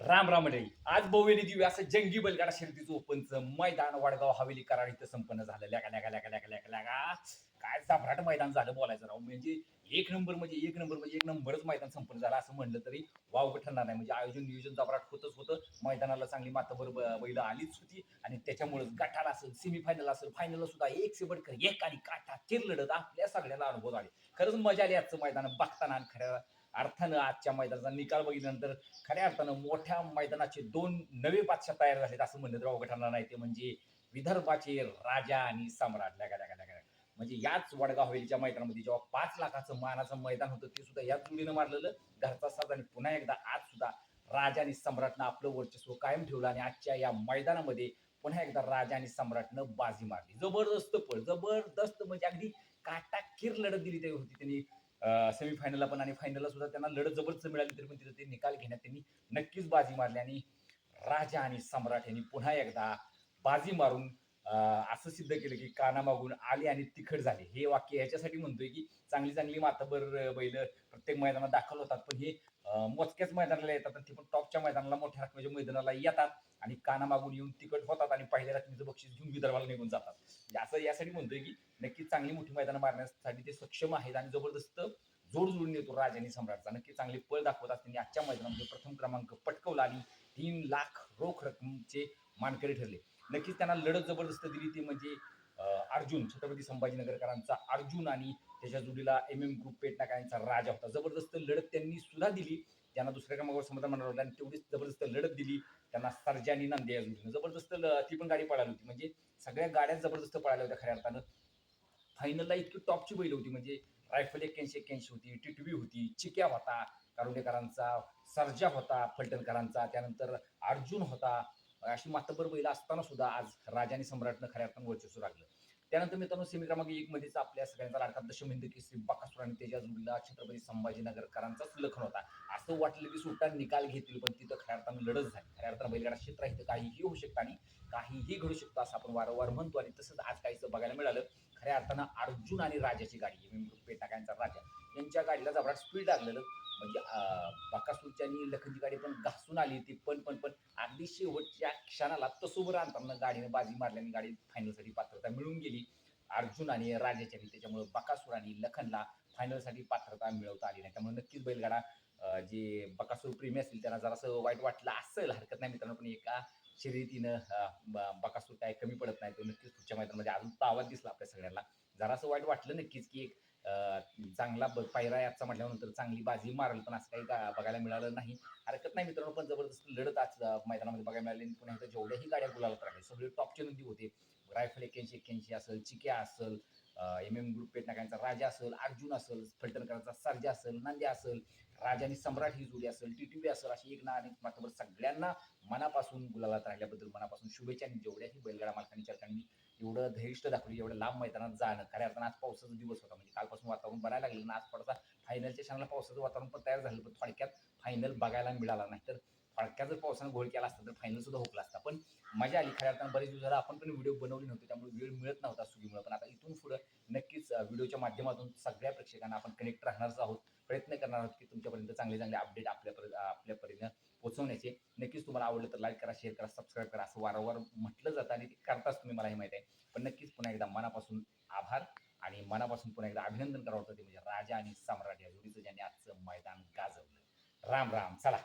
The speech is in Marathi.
राम राम मंडळी आज बोवेली दिव्य असं जंगी बैलगाडा शर्यतीचं ओपनचं मैदान वडगाव हवेली कराड इथं संपन्न झालं. लेका लेका लेका लेका लेका लेका काय सम्राट मैदान झालं बोलायचं राव. म्हणजे एक नंबर म्हणजे एक नंबर म्हणजे एक नंबरच मैदान संपन्न झालं असं म्हणलं तरी वाव ठरणार नाही. म्हणजे आयोजन नियोजन जबराट होतच होतं. मैदानाला चांगली माताभर ब- बैल आलीच होती. आणि त्याच्यामुळेच गटाला असेल सेमीफायनल असेल फायनलला सुद्धा एक से कर एक आणि काटा चिर लढत आपल्या सगळ्याला अनुभव आले खरंच मजा आली आजचं मैदान बघताना आणि खऱ्या अर्थानं आजच्या मैदानाचा निकाल बघितल्यानंतर खऱ्या अर्थानं मोठ्या मैदानाचे दोन नवे बादशाह तयार झालेत असं म्हणलं तर अवघड ठरणार नाही. ते म्हणजे विदर्भाचे राजा आणि सम्राट. लगा लगा लगा म्हणजे याच वडगाव हवेलीच्या मैदानामध्ये जेव्हा पाच लाखाचं मानाचं मैदान होतं ते सुद्धा याच जोडीनं मारलेलं. घरचा साज आणि पुन्हा एकदा आज सुद्धा राजा आणि सम्राटनं आपलं वर्चस्व कायम ठेवलं आणि आजच्या या मैदानामध्ये पुन्हा एकदा राजा आणि सम्राटनं बाजी मारली. जबरदस्त पळ जबरदस्त. म्हणजे अगदी काटाकीर लढत दिली ते होती त्यांनी. सेमीफायनलला पण आणि फायनलला सुद्धा त्यांना लढत जबरदस्त मिळाली तरी पण तिथं ते निकाल घेण्यात त्यांनी नक्कीच बाजी मारली आणि राजा आणि सम्राट यांनी पुन्हा एकदा बाजी मारून असं सिद्ध केलं की काना मागून आले आणि तिखट झाले. हे वाक्य ह्याच्यासाठी म्हणतोय की चांगली चांगली माताबर बैल प्रत्येक मैदानात दाखल होतात. पण हे मोजक्याच मैदानाला येतात आणि ते पण टॉपच्या मैदानाला मोठ्या रकमेच्या मैदानाला येतात आणि काना मागून येऊन तिकट होतात आणि पहिल्या रकमेचं बक्षीस घेऊन विदर्भाला निघून जातात. म्हणजे असं यासाठी म्हणतोय की नक्कीच चांगली मोठी मैदानं मारण्यासाठी ते सक्षम आहेत आणि जबरदस्त जोड जोडून येतो राज आणि सम्राटचा. नक्की चांगले पळ दाखवतात त्यांनी आजच्या मैदानामध्ये प्रथम क्रमांक पटकवला आणि तीन लाख रोख रकमेचे मानकरी ठरले. नक्कीच त्यांना लढत जबरदस्त दिली ती म्हणजे अर्जुन छत्रपती संभाजीनगरकरांचा अर्जुन आणि त्याच्या जोडीला एम एम ग्रुप पेटनाकांचा राजा होता. जबरदस्त लढत त्यांनी सुद्धा दिली. त्यांना दुसऱ्या क्रमांकावर समाधान म्हणणार होता आणि तेवढीच जबरदस्त लढत दिली. त्यांना सर्जा आणि नांदे या जोडीनं जबरदस्त ल- ती पण गाडी पळाली होती. म्हणजे सगळ्या गाड्या जबरदस्त पळाल्या होत्या खऱ्या अर्थानं. फायनलला इतकी टॉपची बैल होती. म्हणजे रायफल एक्क्याऐंशी एक्क्याऐंशी होती टिटवी होती चिक्या होता कारुंडेकरांचा सर्जा होता फलटणकरांचा त्यानंतर अर्जुन होता. अशी मातबर बैल असताना सुद्धा आज राजा आणि सम्राटनं खऱ्या अर्थानं वर्चस्व लागलं त्यानंतर मित्रांनो सेमी क्रमांक एक मध्येच आपल्या सगळ्यांचा लाडका दशमिंद श्री बकासूर आणि त्याच्या जोडीला छत्रपती संभाजीनगरकरांचाच लखन होता. असं वाटलं की सुट्टा निकाल घेतील पण तिथं खऱ्या अर्थानं लढत झाली. खऱ्या अर्थानं बैलगाडा क्षेत्र आहे इथं काहीही होऊ शकतं आणि काहीही घडू शकतं असं आपण वारंवार म्हणतो आणि तसंच आज काहीचं बघायला मिळालं. खऱ्या अर्थानं अर्जुन आणि राजाची गाडी पेटाकांचा राजा. यांच्या गाडीला जबराट स्पीड लागलेलं. म्हणजे अं, आणि लखनची गाडी पण घासून आली ती पण पण पण अगदी शेवटच्या क्षणाला तसोबर आणताना गाडीने बाजी मारल्याने गाडी फायनलसाठी पात्रता मिळून गेली. अर्जुन आणि राजाच्या त्याच्यामुळे बकासूर आणि लखनला फायनलसाठी पात्रता मिळवता आली नाही. त्यामुळे नक्कीच बैलगाडा जे बकासूर प्रेमी असतील त्यांना जरासं वाईट वाटलं असेल. हरकत नाही मित्रांनो पण एका शर्यतीनं बकासूर काय कमी पडत नाही तो नक्कीच पुढच्या मैदानामध्ये अजून तो दिसला आपल्या सगळ्यांना. जरासं वाईट वाटलं नक्कीच की एक चांगला ब- पायरा याचा म्हटल्यानंतर चांगली बाजी मारल पण असं काही बघायला मिळालं नाही. हरकत नाही मित्रांनो पण जबरदस्त लढत आज मैदानामध्ये बघायला मिळाली. आणि पुन्हा जेवढ्याही गाड्या गुलाला राहिले सगळे टॉपचे नंदी होते. रायफल एक्क्याऐंशी एक्क्याऐंशी असेल चिक्या असेल एम एम ग्रुप पेटनाकांचा राजा असेल अर्जुन असेल फलटणकरांचा सर्जा असेल नांद्या असेल राजानी सम्राट ही जोडी असेल टीटीव्ही असेल अशी एक ना अनेक मात्र सगळ्यांना मनापासून गुलालात राहिल्याबद्दल मनापासून शुभेच्छा आणि जेवढ्याही बैलगाडा मालकांनी चालकांनी एवढं धैर्य दाखवली एवढं लांब मैदानात जाणं. खऱ्या अर्थानं आज पावसाचा दिवस होता म्हणजे कालपासून वातावरण बघायला लागलं ना आज थोडासा फायनलच्या क्षणाला पावसाचं वातावरण पण तयार झालं पण थोडक्यात फायनल बघायला मिळाला नाही. तर थोडक्यात जर पावसानं घोळ केला असता तर फायनल सुद्धा हुकला असता. पण मजा आली. खऱ्या अर्थानं बरेच दिवस झाला आपण पण व्हिडिओ बनवले नव्हते त्यामुळे वेळ मिळत नव्हता सुगीमुळे. पण आता इथून पुढं नक्कीच व्हिडिओच्या माध्यमातून सगळ्या प्रेक्षकांना आपण कनेक्ट राहणारच आहोत. प्रयत्न करणार आहोत की तुमच्यापर्यंत चांगले चांगले अपडेट आपल्यापर्यंत आपल्यापर्यंत पोहोचवण्याचे. नक्कीच तुम्हाला आवडलं तर लाईक करा शेअर करा सबस्क्राईब करा असं वारंवार म्हटलं जातं आणि ते करताच तुम्ही मला हे माहिती आहे. पण नक्कीच पुन्हा एकदा मनापासून आभार आणि मनापासून पुन्हा एकदा अभिनंदन करावं वाटतं. ते म्हणजे राजा आणि सम्राट या जोडीचं ज्यांनी आजचं मैदान गाजवलं. राम राम. चला.